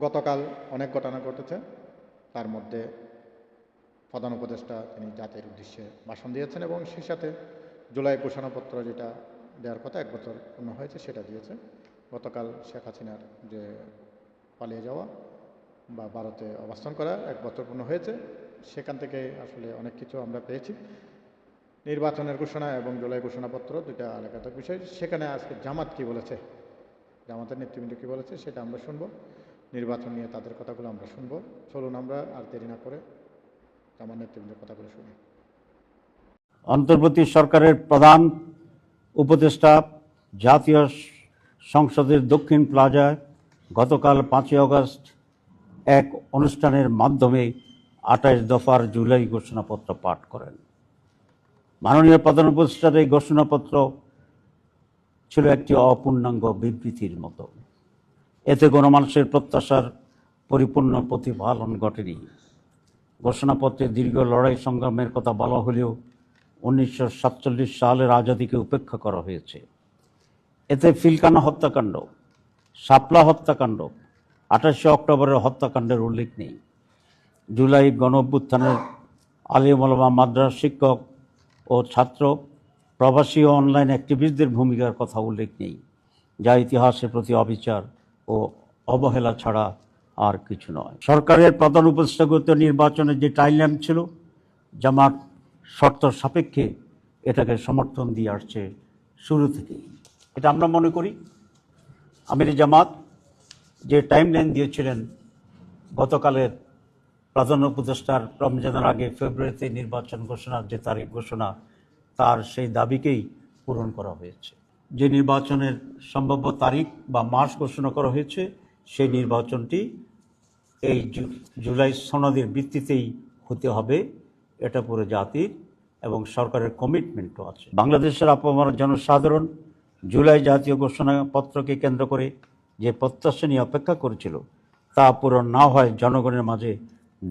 গতকাল অনেক ঘটনা ঘটেছে। তার মধ্যে প্রধান উপদেষ্টা তিনি জাতির উদ্দেশ্যে ভাষণ দিয়েছেন এবং সেই সাথে জুলাই ঘোষণাপত্র যেটা দেওয়ার কথা এক বছর পূর্ণ হয়েছে সেটা দিয়েছে গতকাল শেখ হাসিনার যে পালিয়ে যাওয়া বা ভারতে অবস্থান করা এক বছর পূর্ণ হয়েছে, সেখান থেকে আসলে অনেক কিছু আমরা পেয়েছি। নির্বাচনের ঘোষণা এবং জুলাই ঘোষণাপত্র দুইটা আলাদা বিষয়। সেখানে আজকে জামাত কি বলেছে? জামাতের নেতৃবৃন্দ কী বলেছে সেটা আমরা শুনব। নির্বাচন নিয়ে তাদের কথাগুলো আমরা শুনব। চলুন আমরা আর দেরি না করে জামাত নেতৃবৃন্দের কথাগুলো শুনি। অন্তর্বর্তী সরকারের প্রধান উপদেষ্টা জাতীয় সংসদের দক্ষিণ প্লাজায় গতকাল পাঁচই আগস্ট এক অনুষ্ঠানের মাধ্যমে আঠাশ দফার জুলাই ঘোষণাপত্র পাঠ করেন। মাননীয় প্রধান উপদেষ্টার এই ঘোষণাপত্র ছিল একটি অপূর্ণাঙ্গ বিবৃতির মতো। এতে গণমানুষের প্রত্যাশার পরিপূর্ণ প্রতিফলন ঘটেনি। ঘোষণাপত্রে দীর্ঘ লড়াই সংগ্রামের কথা বলা হলেও উনিশশো সাতচল্লিশ সালের আজাদিকে উপেক্ষা করা হয়েছে। এতে ফিলকানা হত্যাকাণ্ড, শাপলা হত্যাকাণ্ড, আঠাশে অক্টোবরের হত্যাকাণ্ডের উল্লেখ নেই। জুলাই গণ অভ্যুত্থানের আলিমলমা মাদ্রাস শিক্ষক ও ছাত্র, প্রবাসী ও অনলাইন অ্যাক্টিভিস্টদের ভূমিকার কথা উল্লেখ নেই, যা ইতিহাসের প্রতি অবিচার। ও অবহেলা ছাড়া আর কিছু নয়। সরকারের প্রধান উপদেষ্টাগত নির্বাচনের যে টাইমলাইন ছিল, জামাত শর্ত সাপেক্ষে এটাকে সমর্থন দিয়ে আসছে শুরু থেকেই। এটা আমরা মনে করি, আমির জামাত যে টাইমলাইন দিয়েছিলেন, গতকালের প্রধান উপদেষ্টার রমজানের আগে ফেব্রুয়ারিতে নির্বাচন ঘোষণার যে তারিখ ঘোষণা, তার সেই দাবিকেই পূরণ করা হয়েছে। যে নির্বাচনের সম্ভাব্য তারিখ বা মাস ঘোষণা করা হয়েছে, সেই নির্বাচনটি এই জুলাই সনদের ভিত্তিতেই হতে হবে। এটা পুরো জাতির এবং সরকারের কমিটমেন্টও আছে। বাংলাদেশের আপামর জনসাধারণ জুলাই জাতীয় ঘোষণাপত্রকে কেন্দ্র করে যে প্রত্যাশা নিয়ে অপেক্ষা করেছিল, তা পূরণ না হয় জনগণের মাঝে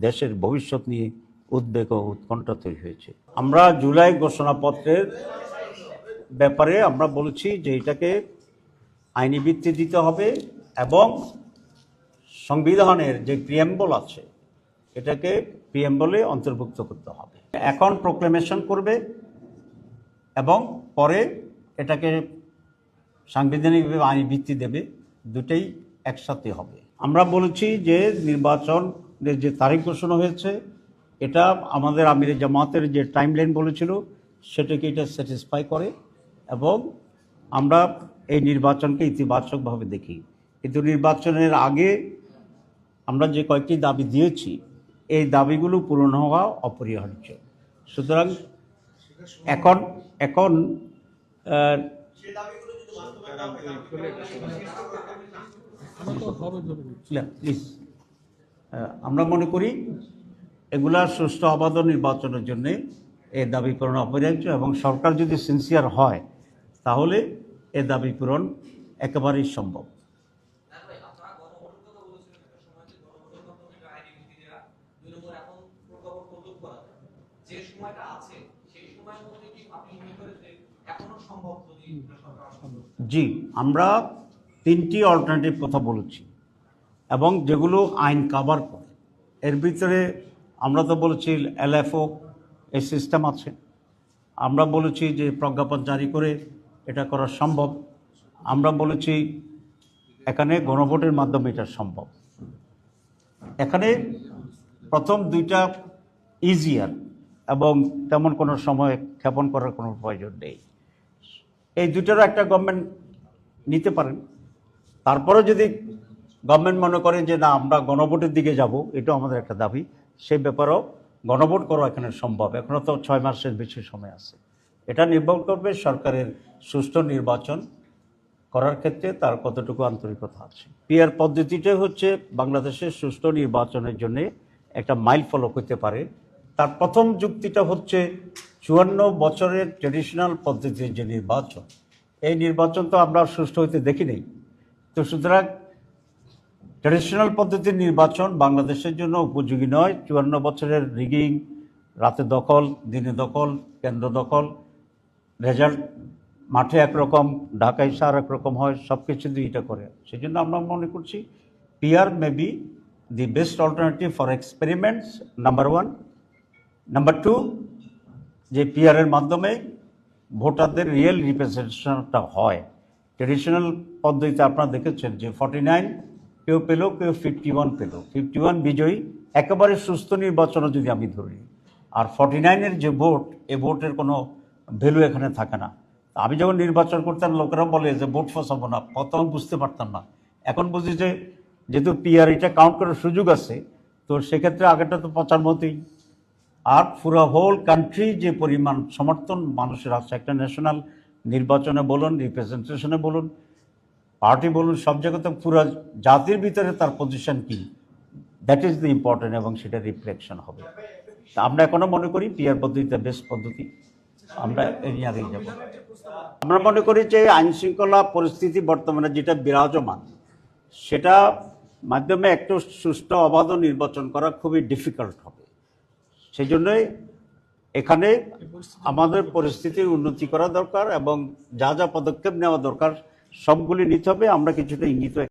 দেশের ভবিষ্যৎ নিয়ে উদ্বেগ ও উৎকণ্ঠা তৈরি হয়েছে। আমরা জুলাই ঘোষণাপত্রের ব্যাপারে আমরা বলেছি যে এটাকে আইনি ভিত্তি দিতে হবে এবং সংবিধানের যে প্রিয়েম্বল আছে, এটাকে প্রিয়েম্বলে অন্তর্ভুক্ত করতে হবে। এখন প্রোক্লেমেশন করবে এবং পরে এটাকে সাংবিধানিকভাবে আইনি ভিত্তি দেবে, দুটেই একসাথে হবে। আমরা বলেছি যে নির্বাচনের যে তারিখ ঘোষণা হয়েছে, এটা আমাদের আমির জামাতের যে টাইমলাইন বলেছিল, সেটাকে এটা স্যাটিসফাই করে এবং আমরা এই নির্বাচনকে ইতিবাচকভাবে দেখি। কিন্তু নির্বাচনের আগে আমরা যে কয়েকটি দাবি দিয়েছি, এই দাবিগুলো পূরণ হওয়া অপরিহার্য। সুতরাং এখন এখন আমরা মনে করি এগুলা সুষ্ঠু অবাধ নির্বাচনের জন্যে এই দাবি পূরণ অপরিহার্য এবং সরকার যদি সিনসিয়ার হয়, তাহলে এ দাবি পূরণ একেবারেই সম্ভব। জি, আমরা তিনটি অল্টারনেটিভ কথা বলেছি এবং যেগুলো আইন কাভার করে। এর ভিতরে আমরা তো বলেছি এলএফও এই সিস্টেম আছে। আমরা বলেছি যে প্রজ্ঞাপন জারি করে এটা করা সম্ভব। আমরা বলেছি এখানে গণভোটের মাধ্যমে এটা সম্ভব। এখানে প্রথম দুইটা ইজিয়ার এবং তেমন কোনো সময় ক্ষেপণ করার কোনো প্রয়োজন নেই। এই দুটোরও একটা গভর্নমেন্ট নিতে পারেন। তারপরে যদি গভর্নমেন্ট মনে করেন যে না, আমরা গণভোটের দিকে যাব, এটাও আমাদের একটা দাবি। সেই ব্যাপারেও গণভোট করা এখানে সম্ভব। এখনও তো ছয় মাসের বেশি সময় আছে। এটা নির্ভর করবে সরকারের সুষ্ঠু নির্বাচন করার ক্ষেত্রে তার কতটুকু আন্তরিকতা আছে। পিয়ার পদ্ধতিটা হচ্ছে বাংলাদেশের সুষ্ঠু নির্বাচনের জন্য একটা মাইল ফলক হতে পারে। তার প্রথম যুক্তিটা হচ্ছে চুয়ান্ন বছরের ট্রেডিশনাল পদ্ধতির যে নির্বাচন, এই নির্বাচন তো আমরা সুষ্ঠু হইতে দেখি নেই। তো সুতরাং ট্রেডিশনাল পদ্ধতির নির্বাচন বাংলাদেশের জন্য উপযোগী নয়। চুয়ান্ন বছরের রিগিং রাতে দখল, দিনে দখল, কেন্দ্র দখল রেজাল্ট মাঠে একরকম ঢাকায় সার একরকম হয় সব কিছু দুইটা করে। সেই জন্য আমরা মনে করছি PR may be the best alternative for experiments, number one. Number two যে পিআরের মাধ্যমে ভোটারদের রিয়েল রিপ্রেজেন্টেশনটা হয়। ট্রেডিশনাল পদ্ধতিতে আপনারা দেখেছেন যে ফর্টি নাইন কেউ পেল কেউ ফিফটি ওয়ান পেল। ফিফটি ওয়ান বিজয়ী একেবারে সুস্থ নির্বাচনও যদি আমি ধরি। আর ফর্টি নাইনের যে ভোট এ ভোটের কোনো ভ্যালু এখানে থাকে না। আমি যখন নির্বাচন করতাম, লোকেরা বলে যে ভোট ফসাবো না প্রথম বুঝতে পারতাম না। এখন বুঝি যে যেহেতু পিআর এটা কাউন্ট করার সুযোগ আছে, তো সেক্ষেত্রে আগেটা তো পচার মতোই। আর পুরো হোল কান্ট্রি যে পরিমাণ সমর্থন, মানুষের আছে, একটা ন্যাশনাল নির্বাচনে বলুন রিপ্রেজেন্টেশনে বলুন পার্টি বলুন, সব জায়গাতে পুরো জাতির ভিতরে তার পজিশন কি? দ্যাট ইজ দ্য ইম্পর্টেন্ট এবং সেটা রিফ্লেকশন হবে। তা আমরা এখনও মনে করি পিয়ার পদ্ধতিটা বেস্ট পদ্ধতি। আমরা আগেই যাব। আমরা মনে করি যে আইন শৃঙ্খলা পরিস্থিতি বর্তমানে যেটা বিরাজমান, সেটা মাধ্যমে একটু সুষ্ঠু অবাধ নির্বাচন করা খুবই ডিফিকাল্ট হবে। সেই জন্যই এখানে আমাদের পরিস্থিতির উন্নতি করা দরকার এবং যা যা পদক্ষেপ নেওয়া দরকার, সবগুলি নিতে হবে। আমরা কিছুটা ইঙ্গিত